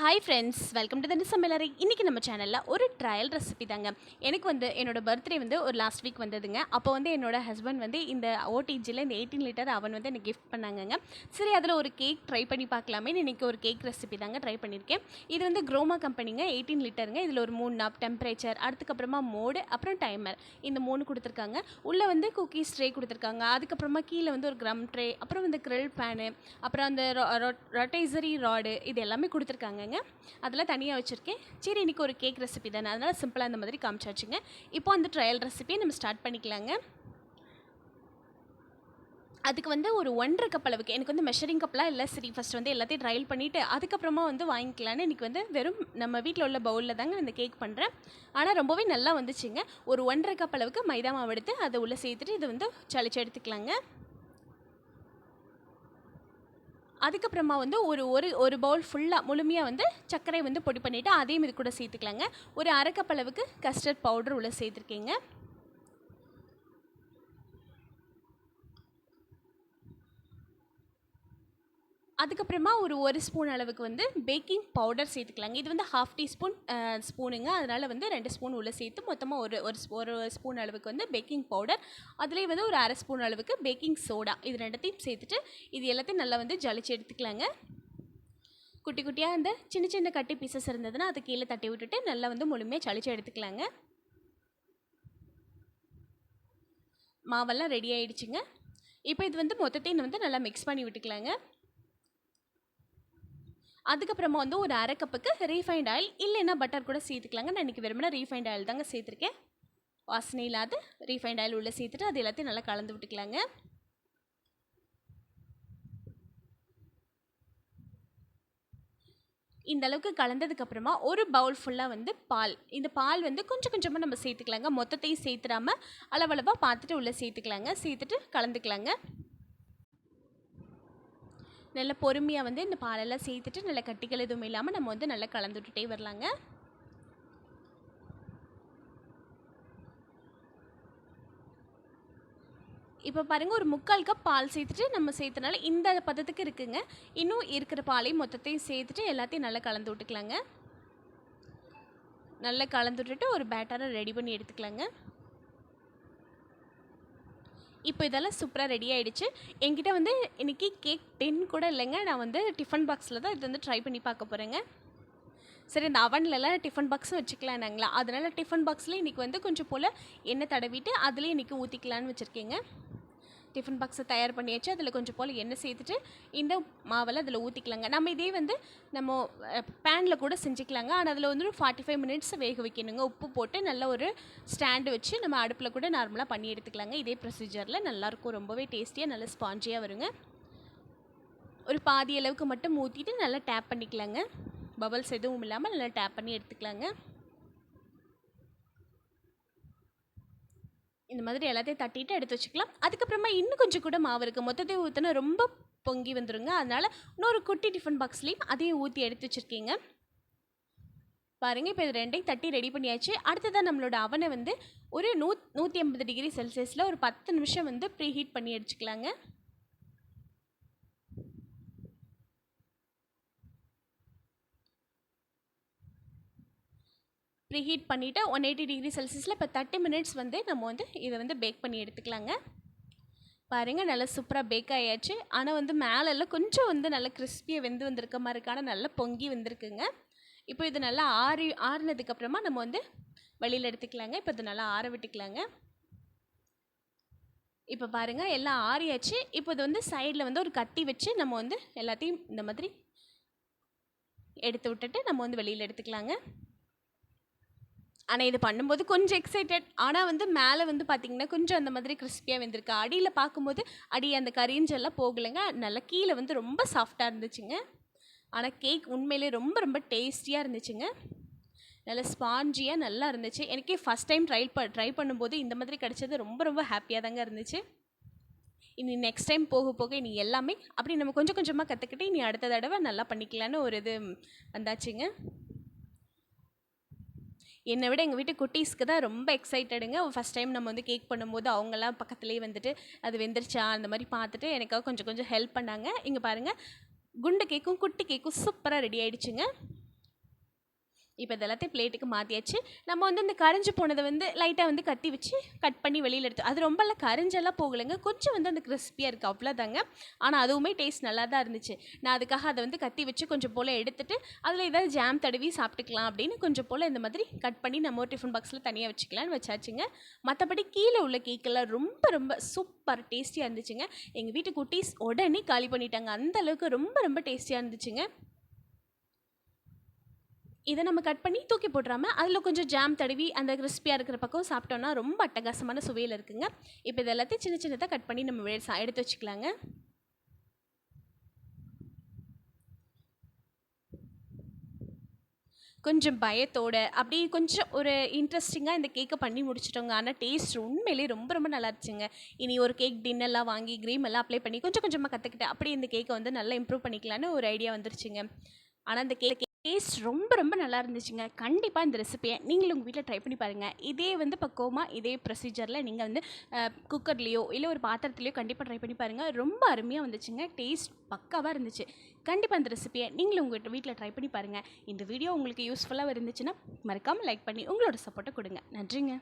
Hi friends welcome to the சமையலறை இன்றைக்கி நம்ம சேனலில் ஒரு ட்ரையல் ரெசிபி தாங்க. எனக்கு வந்து என்னோட பர்த்டே வந்து ஒரு லாஸ்ட் வீக் வந்ததுங்க. அப்போ வந்து என்னோட ஹஸ்பண்ட் வந்து இந்த ஓடிஜியில் இந்த எயிட்டீன் லிட்டர் அவன் வந்து எனக்கு கிஃப்ட் பண்ணாங்கங்க. சரி அதில் ஒரு கேக் ட்ரை பண்ணி பார்க்கலாமே. இன்றைக்கி ஒரு கேக் ரெசிபி தாங்க ட்ரை பண்ணியிருக்கேன் இது வந்து குரோமா கம்பெனிங்க எயிட்டீன் லிட்டருங்க இதில் ஒரு மூணு நாப் டெம்பரேச்சர் அதுக்கப்புறமா மோடு அப்புறம் டைமர் இந்த மூணு கொடுத்துருக்காங்க. உள்ளே வந்து குக்கீஸ் ட்ரே கொடுத்துருக்காங்க. அதுக்கப்புறமா கீழே வந்து ஒரு க்ரம் ட்ரே அப்புறம் வந்து க்ரில் பேனு அப்புறம் அந்த ரொட்டைசரி ராடு இது எல்லாமே கொடுத்துருக்காங்க. கொடுத்துருக்காங்கங்க அதெல்லாம் தனியாக வச்சுருக்கேன். சரி இன்றைக்கி ஒரு கேக் ரெசிபி தானே. அதனால் சிம்பிளாக இந்த மாதிரி காமிச்சாச்சுங்க. இப்போ அந்த ட்ரையல் ரெசிபியை நம்ம ஸ்டார்ட் பண்ணிக்கலாங்க. அதுக்கு வந்து ஒரு ஒன்றரை கப் அளவுக்கு எனக்கு வந்து மெஷரிங் கப்லாம் இல்லை. சரி ஃபஸ்ட் வந்து எல்லாத்தையும் ட்ரையல் பண்ணிவிட்டு அதுக்கப்புறமா வந்து வாங்கிக்கலான்னு இன்றைக்கி வந்து வெறும் நம்ம வீட்டில் உள்ள பவுலில் தாங்க இந்த கேக் பண்ணுறேன் ஆனால் ரொம்பவே நல்லா வந்துச்சுங்க. ஒரு ஒன்றரை கப் அளவுக்கு மைதா மாவு எடுத்து அதை உள்ளே சேர்த்துட்டு இதை வந்து சளிச்சு எடுத்துக்கலாங்க. அதுக்கப்புறமா வந்து ஒரு ஒரு ஒரு பவுல் ஃபுல்லாக முழுமையாக வந்து சர்க்கரை வந்து பொடி பண்ணிவிட்டு அதையும் இது கூட சேர்த்துக்கலாங்க. ஒரு அரைக்கப்பளவுக்கு கஸ்டர்ட் பவுடர் உள்ளே சேர்த்துருக்கீங்க. அதுக்கப்புறமா ஒரு ஒரு ஸ்பூன் அளவுக்கு வந்து பேக்கிங் பவுடர் சேர்த்துக்கலாங்க. இது வந்து ஹாஃப் டீஸ்பூன் ஸ்பூனுங்க அதனால் வந்து ரெண்டு ஸ்பூன் உள்ளே சேர்த்து மொத்தமாக ஒரு ஒரு ஸ்- ஒரு ஸ்பூன் அளவுக்கு வந்து பேக்கிங் பவுடர் அதுலேயே வந்து ஒரு அரை ஸ்பூன் அளவுக்கு பேக்கிங் சோடா இது ரெண்டத்தையும் சேர்த்துட்டு இது எல்லாத்தையும் நல்லா வந்து ஜலிச்சு எடுத்துக்கலாங்க. குட்டி குட்டியாக இந்த சின்ன சின்ன கட்டி பீசஸ் இருந்ததுன்னா அது கீழே தட்டி விட்டுட்டு நல்லா வந்து முழுமையாக சளிச்சு எடுத்துக்கலாங்க. மாவெல்லாம் ரெடி ஆகிடுச்சிங்க இப்போ இது வந்து மொத்தத்தையும் வந்து நல்லா மிக்ஸ் பண்ணி விட்டுக்கலாங்க. அதுக்கப்புறமா வந்து ஒரு அரை கப்புக்கு ரீஃபைண்ட் ஆயில் இல்லைன்னா பட்டர் கூட சேர்த்துக்கலாங்க. நான் இன்றைக்கி விரும்பினா ரீஃபைண்ட் ஆயில் தாங்க சேர்த்துருக்கேன். வாசனை இல்லாத ரீஃபைண்ட் ஆயில் உள்ளே சேர்த்துட்டு அது எல்லாத்தையும் நல்லா கலந்து விட்டுக்கலாங்க. இந்த அளவுக்கு கலந்ததுக்கப்புறமா ஒரு பவுல் ஃபுல்லாக வந்து பால். இந்த பால் வந்து கொஞ்சம் கொஞ்சமாக நம்ம சேர்த்துக்கலாங்க. மொத்தத்தையும் சேர்த்துடாமல் அளவளவாக பார்த்துட்டு உள்ளே சேர்த்துக்கலாங்க. சேர்த்துட்டு கலந்துக்கலாங்க. நல்லா பொறுமையாக வந்து இந்த பாலெல்லாம் சேர்த்துட்டு நல்லா கட்டிகள் எதுவும் இல்லாமல் நம்ம வந்து நல்லா கலந்து விட்டுட்டே வரலாங்க. இப்போ பாருங்கள் ஒரு முக்கால் கப் பால் சேர்த்துட்டு நம்ம சேர்த்தனால இந்த பதத்துக்கு இருக்குங்க. இன்னும் இருக்கிற பாலையும் மொத்தத்தையும் சேர்த்துட்டு எல்லாத்தையும் நல்லா கலந்து விட்டுக்கலாங்க. நல்லா கலந்து விட்டுட்டு ஒரு பேட்டரை ரெடி பண்ணி எடுத்துக்கலாங்க. இப்போ இதெல்லாம் சூப்பராக ரெடி ஆகிடுச்சு என்கிட்ட வந்து இன்றைக்கி கேக் டென் கூட இல்லைங்க. நான் வந்து டிஃபன் பாக்ஸில் தான் இது வந்து ட்ரை பண்ணி பார்க்க போகிறேங்க சரி இந்த அவன்லலாம் டிஃபன் பாக்ஸும் வச்சுக்கலாம் நாங்களா? அதனால் டிஃபன் பாக்ஸில் இன்றைக்கி வந்து கொஞ்சம் போல் எண்ணெய் தடவிட்டு அதுலேயே இன்றைக்கி ஊற்றிக்கலான்னு வச்சுருக்கேங்க. டிஃபன் பாக்ஸை தயார் பண்ணியாச்சு. அதில் கொஞ்சம் போல் எண்ணெய் சேர்த்துட்டு இந்த மாவெல்லாம் அதில் ஊற்றிக்கலாங்க நம்ம இதே வந்து நம்ம பேனில் கூட செஞ்சுக்கலாங்க. ஆனால் அதில் வந்து ஒரு ஃபார்ட்டி ஃபைவ் மினிட்ஸ் வேக வைக்கணுங்க. உப்பு போட்டு நல்ல ஒரு ஸ்டாண்டு வச்சு நம்ம அடுப்பில் கூட நார்மலாக பண்ணி எடுத்துக்கலாங்க. இதே ப்ரொசீஜரில் நல்லாயிருக்கும் ரொம்பவே டேஸ்டியாக நல்ல ஸ்பாஞ்சியாக வருங்க. ஒரு பாதி அளவுக்கு மட்டும் ஊற்றிட்டு நல்லா டேப் பண்ணிக்கலாங்க. பபல்ஸ் எதுவும் இல்லாமல் நல்லா டேப் பண்ணி எடுத்துக்கலாங்க. இந்த மாதிரி எல்லாத்தையும் தட்டிட்டு எடுத்து வச்சுக்கலாம். அதுக்கப்புறமா இன்னும் கொஞ்சம் கூட மாவு இருக்குது மொத்தத்தையும் ஊற்றினா ரொம்ப பொங்கி வந்துருங்க. அதனால் இன்னொரு குட்டி டிஃபன் பாக்ஸ்லேயும் அதையும் ஊற்றி எடுத்து வச்சுருக்கீங்க. பாருங்கள் இப்போ இது ரெண்டையும் தட்டி ரெடி பண்ணியாச்சு. அடுத்ததாக நம்மளோட அவனை வந்து ஒரு நூ நூற்றி ஐம்பது டிகிரி செல்சியஸில் ஒரு பத்து நிமிஷம் வந்து ப்ரீ ஹீட் பண்ணி அடிச்சுக்கலாங்க ப்ரீ ஹீட் பண்ணிவிட்டு ஒன் எயிட்டி டிகிரி செல்சியஸில் இப்போ தேர்ட்டி மினிட்ஸ் வந்து நம்ம வந்து இதை வந்து பேக் பண்ணி எடுத்துக்கலாங்க. பாருங்கள் நல்லா சூப்பராக பேக் ஆயாச்சு. ஆனால் வந்து மேலெல்லாம் கொஞ்சம் வந்து நல்லா கிறிஸ்பியாக வெந்து வந்திருக்க மாதிரி இருக்கு ஆனால் நல்லா பொங்கி வந்திருக்குங்க. இப்போ இது நல்லா ஆறி ஆறுனதுக்கப்புறமா நம்ம வந்து வெளியில் எடுத்துக்கலாங்க. இப்போ இது நல்லா ஆற விட்டுக்கலாங்க. இப்போ பாருங்கள் எல்லாம் ஆறியாச்சு. இப்போ இது வந்து சைடில் வந்து ஒரு கத்தி வச்சு நம்ம வந்து எல்லாத்தையும் இந்த மாதிரி எடுத்து விட்டுட்டு நம்ம வந்து வெளியில் எடுத்துக்கலாங்க. ஆனால் இது பண்ணும்போது கொஞ்சம் எக்ஸைட்டட் ஆனால் வந்து மேலே வந்து பார்த்திங்கன்னா கொஞ்சம் அந்த மாதிரி கிறிஸ்பியாக வெந்திருக்கு. அடியில் பார்க்கும்போது அடி அந்த கரிஞ்செல்லாம் போகலைங்க. நல்லா கீழே வந்து ரொம்ப சாஃப்டாக இருந்துச்சுங்க. ஆனால் கேக் உண்மையிலே ரொம்ப ரொம்ப டேஸ்டியாக இருந்துச்சுங்க. நல்ல ஸ்பாஞ்சியாக நல்லா இருந்துச்சு. எனக்கே ஃபஸ்ட் டைம் ட்ரை ப ட்ரை பண்ணும்போது இந்த மாதிரி கிடச்சது ரொம்ப ரொம்ப ஹாப்பியாக தாங்க இருந்துச்சு. இனி நெக்ஸ்ட் டைம் போக போக இனி எல்லாமே அப்படி நம்ம கொஞ்சம் கொஞ்சமாக கற்றுக்கிட்டு இனி அடுத்த தடவை நல்லா பண்ணிக்கலான்னு ஒரு இது வந்தாச்சுங்க. என்னை விட எங்கள் வீட்டு குட்டீஸ்க்கு தான் ரொம்ப எக்ஸைட்டடுங்க ஃபஸ்ட் டைம் நம்ம வந்து கேக் பண்ணும்போது அவங்கெல்லாம் பக்கத்துலேயே வந்துட்டு அது வெந்துருச்சா? அந்த மாதிரி பார்த்துட்டு எனக்காக கொஞ்சம் கொஞ்சம் ஹெல்ப் பண்ணாங்க. இங்கே பாருங்கள் குண்டு கேக்கும் குட்டி கேக்கும் சூப்பராக ரெடி ஆகிடுச்சுங்க இப்போ இது எல்லாத்தையும் பிளேட்டுக்கு மாற்றியாச்சு நம்ம வந்து இந்த கரைஞ்சி போனதை வந்து லைட்டாக வந்து கத்தி வச்சு கட் பண்ணி வெளியில் எடுத்து அது ரொம்பலாம் கரைஞ்செல்லாம் போகலைங்க. கொஞ்சம் வந்து அந்த கிறிஸ்பியாக இருக்குது அவ்வளோதாங்க ஆனால் அதுவுமே டேஸ்ட் நல்லா தான் இருந்துச்சு. நான் அதுக்காக அதை வந்து கத்தி வச்சு கொஞ்சம் போல் எடுத்துட்டு அதில் ஏதாவது ஜாம் தடவி சாப்பிட்டுக்கலாம் அப்படின்னு கொஞ்சம் போல் இந்த மாதிரி கட் பண்ணி நம்ம ஒரு டிஃபன் பாக்ஸில் தனியாக வச்சுக்கலான்னு வச்சாச்சுங்க. மற்றபடி கீழே உள்ள கேக்கெல்லாம் ரொம்ப ரொம்ப சூப்பர் டேஸ்டியாக இருந்துச்சுங்க. எங்கள் வீட்டு குட்டீஸ் உடனே காலி பண்ணிட்டாங்க. அந்த அளவுக்கு ரொம்ப ரொம்ப டேஸ்டியாக இருந்துச்சுங்க. இதை நம்ம கட் பண்ணி தூக்கி போட்டுறாமல் அதில் கொஞ்சம் ஜாம் தடவி அந்த கிறிஸ்பியாக இருக்கிற பக்கம் சாப்பிட்டோன்னா ரொம்ப அட்டகாசமான சுவையில் இருக்குங்க. இப்போ இது எல்லாத்தையும் சின்ன சின்னதாக கட் பண்ணி நம்ம எடுத்து வச்சுக்கலாங்க. கொஞ்சம் பயத்தோட அப்படியே கொஞ்சம் ஒரு இன்ட்ரெஸ்டிங்காக இந்த கேக்கை பண்ணி முடிச்சிட்டோங்க. ஆனால் டேஸ்ட் உண்மையிலேயே ரொம்ப ரொம்ப நல்லா இருந்துச்சுங்க. இனி ஒரு கேக் டின்னெல்லாம் வாங்கி க்ரீம் எல்லாம் அப்ளை பண்ணி கொஞ்சம் கொஞ்சமாக கற்றுக்கிட்டு அப்படியே இந்த கேக்கை வந்து நல்லா இம்ப்ரூவ் பண்ணிக்கலான்னு ஒரு ஐடியா வந்துருச்சுங்க. ஆனால் அந்த கேக் டேஸ்ட் ரொம்ப ரொம்ப நல்லா இருந்துச்சுங்க. கண்டிப்பாக இந்த ரெசிபியை நீங்களும் உங்கள் வீட்டில் ட்ரை பண்ணி பாருங்கள் இதே வந்து பக்குவமாக இதே ப்ரொசீஜரில் நீங்கள் வந்து குக்கர்லேயோ இல்லை ஒரு பாத்திரத்துலையோ கண்டிப்பாக ட்ரை பண்ணி பாருங்கள் ரொம்ப அருமையாக வந்துச்சுங்க. டேஸ்ட் பக்காவாக இருந்துச்சு. கண்டிப்பாக இந்த ரெசிபியை நீங்களும் உங்கள் வீட்டில் ட்ரை பண்ணி பாருங்கள் இந்த வீடியோ உங்களுக்கு யூஸ்ஃபுல்லாக இருந்துச்சுன்னா மறக்காமல் லைக் பண்ணி உங்களோட சப்போர்ட்டை கொடுங்க. நன்றிங்க.